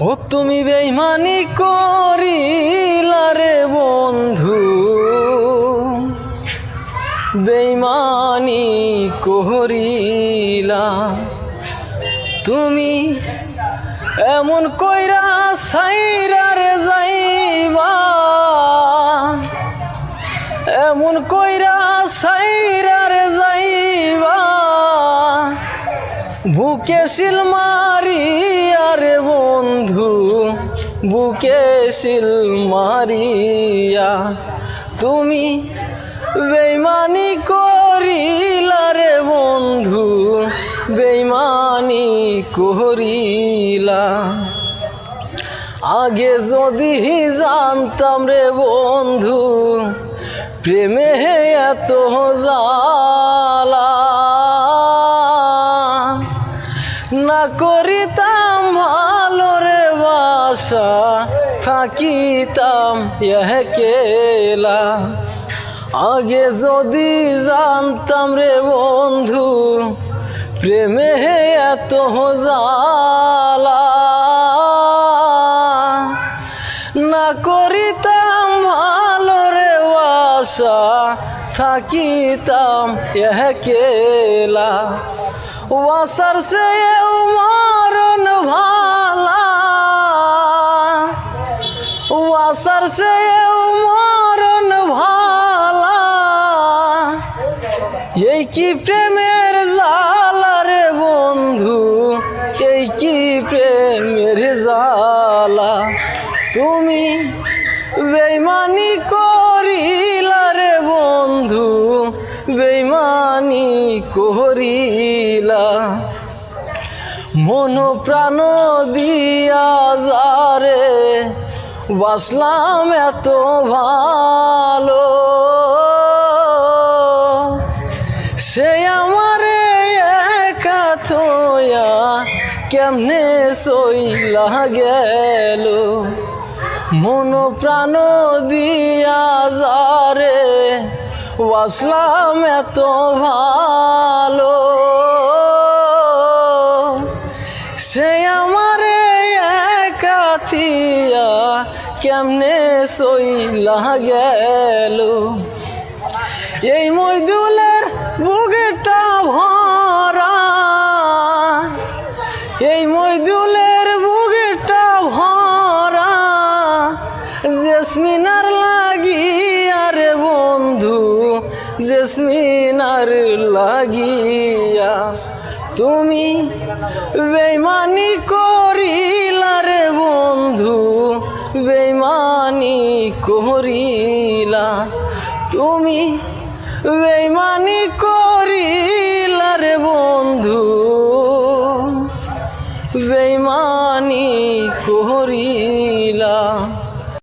ও তুমি বেইমানি করিলা রে বন্ধু। বেইমানি করিলা। তুমি এমন কইরা সাইরা রে যাইবা। বুকে শিল মারিয়া রে বন্ধু, বুকে শিল মারিয়া। তুমি বেইমানি করিলা রে বন্ধু, বেইমানি করিলা। আগে যদি জানতাম রে বন্ধু, প্রেমে এত জালা না করিতাম ভালো রে বাসা, থাকিতাম কেলা। আগে যদি জানতাম রে বন্ধু, প্রেমে এত জালা। না করিতাম ভালো রে বাসা, থাকিতাম কেলা। ওয়াসার সে মরণ ভালা। ওয়াসার সে মরণ ভালা। এই কি প্রেমের জালা রে বন্ধু? এই কি প্রেমের জালা? তুমি বেইমানি করিলা রে বন্ধু, বেইমানি করিলা। মন প্রাণ দিয়া যারে বাসলাম এত ভালো। সে আমারে একা থয়া কেমনে সইলা গেল? মন প্রাণ দিয়া যারে বাসলাম এত ভালো। আমারে একাতিয়া কেমনে সইলা গেল এই মইদুলের বুকেটা ভরা। এই মইদুলের বুকেটা ভরা। জেসমিনার লাগিয়া রে বন্ধু, জেসমিনার লাগিয়া। তুমি বেইমানি করিলা রে বন্ধু বেইমানি করিলা। তুমি বেইমানি করিলা রে বন্ধু বেইমানি করিলা।